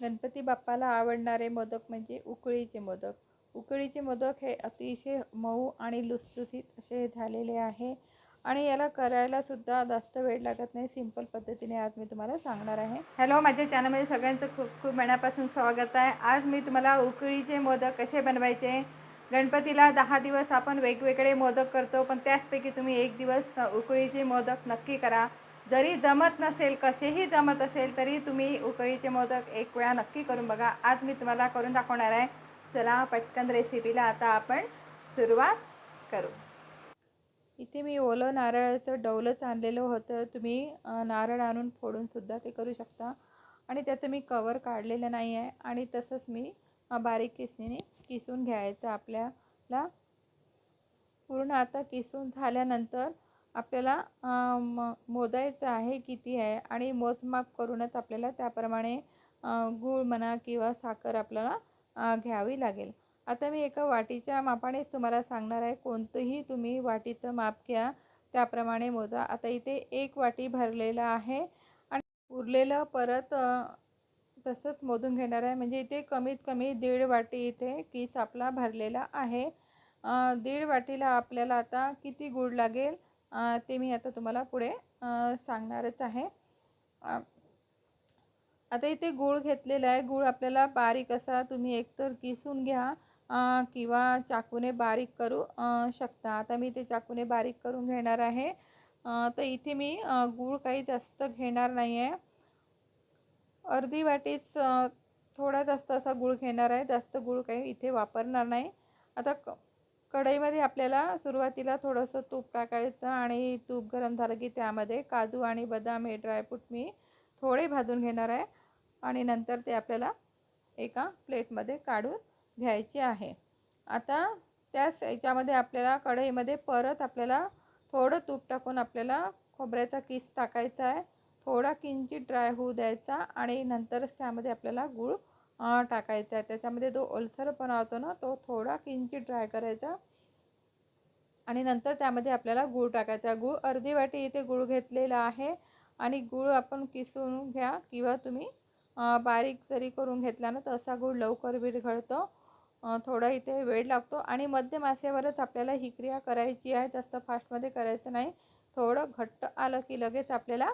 गणपती बाप्पाला आवडणारे मोदक म्हणजे उकळीचे मोदक. उकळीचे मोदक हे अतिशय मऊ आणि लुसलुसीत असे झालेले आहे आणि याला करायला सुद्धा जास्त वेळ लागत नाही. सिंपल पद्धतीने आज मी तुम्हाला सांगणार आहे. हॅलो माझ्या चॅनलमध्ये सगळ्यांचं खूप खूप मनापासून स्वागत आहे. आज मी तुम्हाला उकळीचे मोदक कसे बनवायचे? गणपतीला दहा दिवस आपण वेगवेगळे मोदक करतो पण त्याचपैकी तुम्ही एक दिवस उकळीचे मोदक नक्की करा. जरी जमत नसेल कसेही जमत असेल तरी तुम्ही उकळीचे मोदक एक वेळा नक्की करून बघा. आज मी तुम्हाला करून दाखवणार आहे. चला पटकन रेसिपीला आता आपण सुरुवात करू. इथे मी ओलं नारळाचं डवलंच आणलेलं होतं. तुम्ही नारळ आणून फोडूनसुद्धा ते करू शकता. आणि त्याचं मी कवर काढलेलं नाही आहे. आणि तसंच मी बारीक किसणीने किसून घ्यायचं आपल्याला. पूर्ण आता किसून झाल्यानंतर आपल्याला म मोजायचं आहे किती आहे आणि मोजमाप करूनच आपल्याला त्याप्रमाणे गूळ म्हणा किंवा साखर आपल्याला घ्यावी लागेल. आता मी एका वाटीच्या मापानेच तुम्हाला सांगणार आहे कोणतंही तुम्ही वाटीचं माप घ्या त्याप्रमाणे मोजा. आता इथे एक वाटी भरलेलं आहे आणि उरलेलं परत तसंच मोजून घेणार आहे. म्हणजे इथे कमीत कमी दीड वाटी इथे किस आपला भरलेला आहे. दीड वाटीला आपल्याला आता किती गूळ लागेल? ते मी आता तुम्हाला पुढे सांगणारच आहे. आता इथे गूळ घेतलेला आहे. गूळ आपल्याला बारीक असा तुम्ही एकतर किसून घ्या किंवा चाकूने बारीक करू शकता. आता मी ते चाकूने बारीक करून घेणार आहे. तर इथे मी गूळ काही जास्त घेणार नाही आहे अर्धी वाटीच थोडा जास्त असा गूळ घेणार आहे. जास्त गूळ काही इथे वापरणार नाही. आता क कढईमध्ये आपल्याला सुरुवातीला थोडंसं तूप टाकायचं आणि तूप गरम झालं की त्यामध्ये काजू आणि बदाम हे ड्रायफ्रूट मी थोडे भाजून घेणार आहे. आणि नंतर ते आपल्याला एका प्लेटमध्ये काढून घ्यायचे आहे. आता त्याच याच्यामध्ये आपल्याला कढईमध्ये परत आपल्याला थोडं तूप टाकून आपल्याला खोबऱ्याचा किस टाकायचा आहे. थोडा किंचित ड्राय होऊ द्यायचा आणि नंतरच त्यामध्ये आपल्याला गूळ टाकायचा आहे. त्याच्यामध्ये जो ओलसरपणा होतो ना तो थोडा किंचित ड्राय करायचा. आणि नंतर त्यामध्ये आपल्याला गूळ टाकायचा. गूळ अर्धी वाटी इथे गूळ घेतलेला आहे. आणि गूळ आपण किसून घ्या किंवा तुम्ही बारीक जरी करून घेतला ना तर असा गूळ लवकर विरघळतो थोडा इथे वेळ लागतो. आणि मध्यम आसेवरच आपल्याला ही क्रिया करायची आहे. जास्त फास्टमध्ये करायचं नाही. थोडं घट्ट आलं की लगेच आपल्याला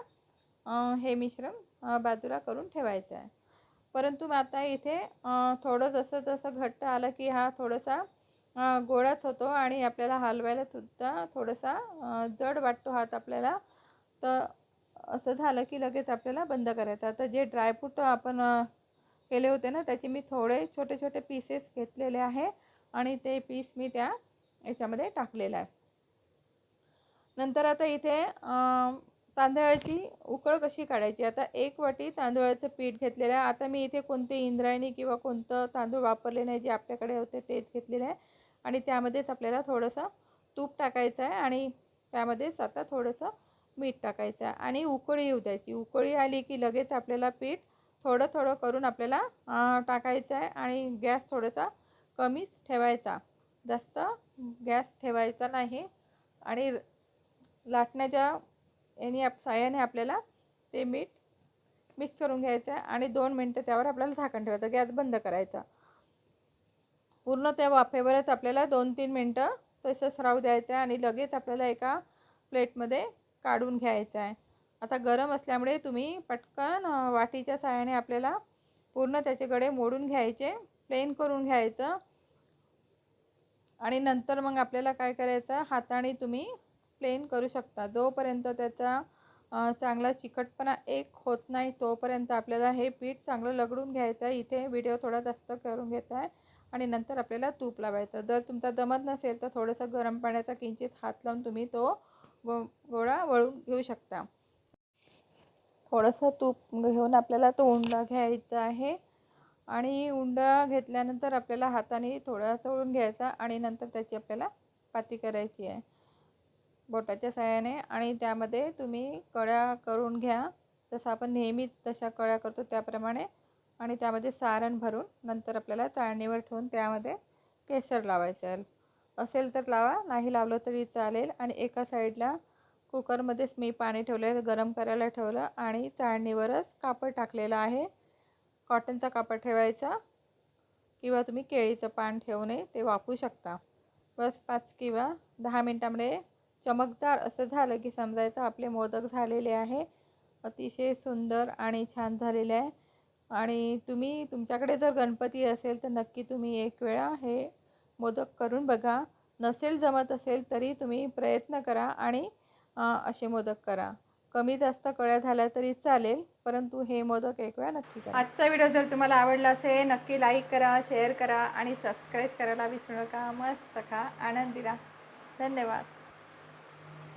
हे मिश्रण बाजूला करून ठेवायचं आहे. परंतु आता इथे थोडं जसं जसं घट्ट आलं की हा थोडासा गोळाच होतो आणि आपल्याला हलवायला सुद्धा थोडासा जड वाटतो हात आपल्याला. तर असं झालं की लगेच आपल्याला बंद करायचं. आता जे ड्रायफ्रूट आपण केले होते ना त्याचे मी थोडे छोटे छोटे पीसेस घेतलेले आहे आणि ते पीस मी त्या याच्यामध्ये टाकलेलं आहे. नंतर आता इथे तांदळाची उकळ कशी काढायची? आता एक वाटी तांदूळाचं पीठ घेतलेलं आहे. आता मी इथे कोणते इंद्रायणी किंवा कोणतं तांदूळ वापरले नाही जे आपल्याकडे होते तेच घेतलेले आहे. आणि त्यामध्येच आपल्याला थोडंसं तूप टाकायचं आहे आणि त्यामध्येच आता थोडंसं मीठ टाकायचं आहे. आणि उकळी येऊ द्यायची. उकळी आली की लगेच आपल्याला पीठ थोडं थोडं करून आपल्याला टाकायचं आहे आणि गॅस थोडासा कमीच ठेवायचा. जास्त गॅस ठेवायचा नाही. आणि लाटण्याच्या याने आप साह्याने आपल्याला ते मीठ मिक्स करून घ्यायचं आहे आणि दोन मिनटं त्यावर आपल्याला झाकण ठेवायचं गॅस बंद करायचा. पूर्ण त्या वाफेवरच आपल्याला दोन तीन मिनटं तसंच राहू द्यायचं आहे आणि लगेच आपल्याला एका प्लेटमध्ये काढून घ्यायचं आहे. आता गरम असल्यामुळे तुम्ही पटकन वाटीच्या साह्याने आपल्याला पूर्ण त्याचे गडे मोडून घ्यायचे प्लेन करून घ्यायचं. आणि नंतर मग आपल्याला काय करायचं? हाताने तुम्ही प्लेन करू शकता. जोपर्यंत त्याचा चांगला चिकटपणा एक होत नाही तोपर्यंत आपल्याला हे पीठ चांगलं लगडून घ्यायचं आहे. इथे व्हिडिओ थोडा जास्त करून घेत आहे आणि नंतर आपल्याला तूप लावायचं. जर तुमचा दमत नसेल तर थोडंसं गरम पाण्याचा किंचित हात लावून तुम्ही तो गो गोळा वळून घेऊ शकता. थोडंसं तूप घेऊन आपल्याला तो उंडा घ्यायचा आहे आणि उंडा घेतल्यानंतर आपल्याला हाताने थोडा चोळून घ्यायचा आणि नंतर त्याची आपल्याला पाती करायची आहे. बोटाच्या साह्याने आणि त्यामध्ये तुम्ही कळ्या करून घ्या. जसं आपण नेहमीच तशा कळ्या करतो त्याप्रमाणे आणि त्यामध्ये सारण भरून नंतर आपल्याला चाळणीवर ठेवून त्यामध्ये केसर लावायचं आहे. असेल तर लावा नाही लावलं तरी चालेल. आणि एका साईडला कुकरमध्येच मी पाणी ठेवलं गरम करायला ठेवलं आणि चाळणीवरच कापड टाकलेलं आहे. कॉटनचा कापड ठेवायचा किंवा तुम्ही केळीचं पान ठेवून ते वापरू शकता. बस पाच किंवा दहा मिनटामध्ये चमकदार असं झालं की समजायचं आपले मोदक झालेले आहे. अतिशय सुंदर आणि छान झालेले आहे. आणि तुम्ही तुमच्याकडे जर गणपती असेल तर नक्की तुम्ही एक वेळा हे मोदक करून बघा. नसेल जमत असेल तरी तुम्ही प्रयत्न करा आणि असे मोदक करा. कमी जास्त कळ्या झाल्या तरी चालेल परंतु हे मोदक एक वेळा नक्की करा. आजचा व्हिडिओ जर तुम्हाला आवडला असेल नक्की लाईक करा शेअर करा आणि सबस्क्राईब करायला विसरू नका. मस्त खा आनंदी राहा धन्यवाद.